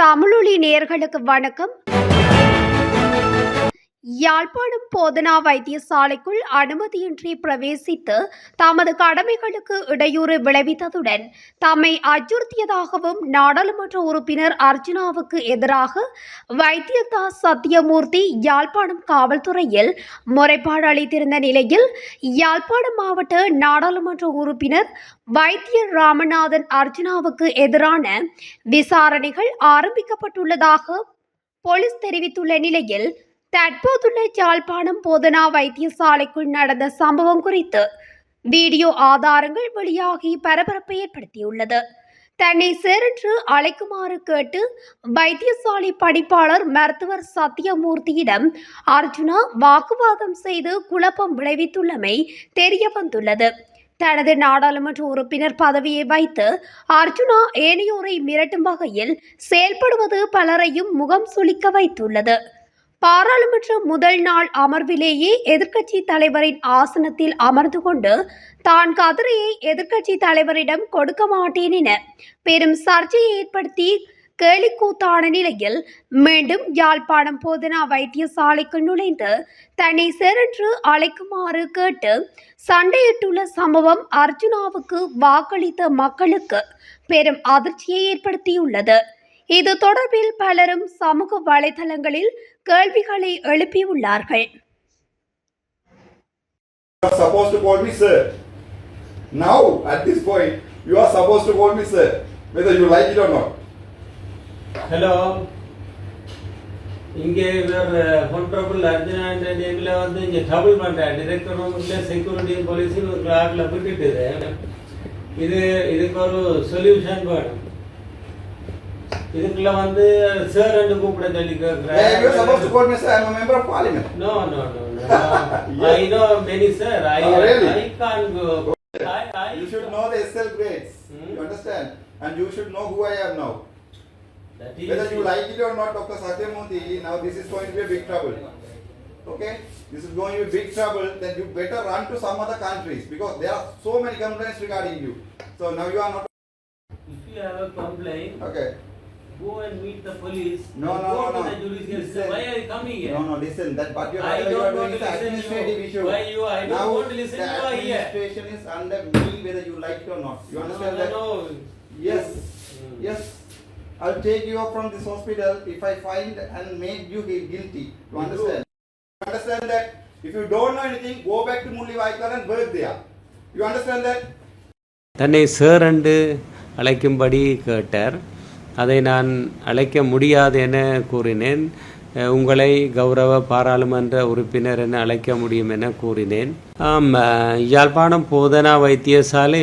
தமிழொலி நேர்களுக்கு வணக்கம். யாழ்ப்பாணம் போதனா வைத்தியசாலைக்குள் அனுமதியின்றி பிரவேசித்து தமது கடமைகளுக்கு இடையூறு விளைவித்ததுடன் தம்மை அச்சுறுத்தியதாகவும் நாடாளுமன்ற உறுப்பினர் அர்ஜுனாவுக்கு எதிராக வைத்தியதாஸ் சத்தியமூர்த்தி யாழ்ப்பாணம் காவல்துறையில் முறைப்பாடு அளித்திருந்த நிலையில் யாழ்ப்பாணம் மாவட்ட நாடாளுமன்ற உறுப்பினர் வைத்தியர் ராமநாதன் அர்ஜுனாவுக்கு எதிரான விசாரணைகள் ஆரம்பிக்கப்பட்டுள்ளதாக போலீஸ் தெரிவித்துள்ள நிலையில் தற்போதுள்ள யாழ்ப்பாணம் போதனா வைத்தியசாலைக்குள் நடந்த சம்பவம் குறித்து வீடியோ ஆதாரங்கள் வெளியாகி பரபரப்பை ஏற்படுத்தியுள்ளது. தன்னை சேரன்று அழைக்குமாறு கேட்டு வைத்தியசாலை படிப்பாளர் மருத்துவர் சத்தியமூர்த்தியிடம் அர்ஜுனா வாக்குவாதம் செய்து குழப்பம் விளைவித்துள்ளமை தெரிய வந்துள்ளது தனது நாடாளுமன்ற உறுப்பினர் பதவியை வைத்து அர்ஜுனா ஏனையோரை மிரட்டும் வகையில் செயல்படுவது பலரையும் முகம் சுளிக்க வைத்துள்ளது. பாராளுமன்ற முதல் நாள் அமர்விலேயே எதிர்க்கட்சி தலைவரின் ஆசனத்தில் அமர்ந்து கொண்டு தான் கதிரையை எதிர்க்கட்சி தலைவரிடம் கொடுக்க மாட்டேன் என பெரும் சர்ச்சையை ஏற்படுத்தி கேலிக்கூத்தான நிலையில் மீண்டும் யாழ்ப்பாணம் போதனா வைத்தியசாலைக்கு நுழைந்து தன்னை சென்று அழைக்குமாறு கேட்டு சண்டையிட்டுள்ள சம்பவம் அர்ஜுனாவுக்கு வாக்களித்த மக்களுக்கு பெரும் அதிர்ச்சியை ஏற்படுத்தியுள்ளது. இது தொடர்பில் பலரும் சமூக வலைதளங்களில் கேள்விகளை எழுப்பியுள்ளார்கள். Supposed to call me sir. Now, at this point, you are supposed to call me sir, whether you like it or not. Hello இங்கே இவர் ஹொன்ரபுள் அர்ஜுனா என்ற நேமில் வந்து இங்கே ட்ரபிள் பண்ணுறேன் டிரெக்டர் ரூமுக்குள்ள செக்யூரிட்டி போலீஸ்னு ஒரு ஆட்டில் விட்டுட்டுது இது இதுக்கு ஒரு சொல்யூஷன் வேணும். இதுக்குள்ள வந்து சார் ரெண்டு கூப்பிட சொல்லி Yeah, you are supposed to கேட்குறேன் call me sir. I am a member of parliament. No no no I know many sir I Oh, really? I can go I I You should know the SL grades. Hmm. You understand? And you should know who I am now. That Whether is- you like it or not, Dr. Satyamurthy, now this is going to be a big trouble. Okay? This is going to be big trouble. Then you better run to some other countries because there are so many complaints regarding you. So now you are not. If you have a complaint, Okay. go and meet the police. No, and no, go no, to no. the judicial Listen. system. Why are you coming here? No, no, listen. That what you I are, you don't are doing want is to listen administrative you. issue. Why you? I don't now, want to listen the you are here. administration is under me whether you like it or not. You understand no, that? No, Yes. Mm. Yes. I'll take you off from this hospital if I find and make you gui- guilty. You You understand? You understand that? If you don't know anything, go back to Mulli Vaikal and work there. You understand that? தன்னை சேர் என்று அழைக்கும்படி கேட்டார் அதை நான் அழைக்க முடியாது என கூறினேன். உங்களை கௌரவ பாராளுமன்ற உறுப்பினர் என அழைக்க முடியும் என கூறினேன். ஆம் யாழ்ப்பாணம் போதனா வைத்தியசாலை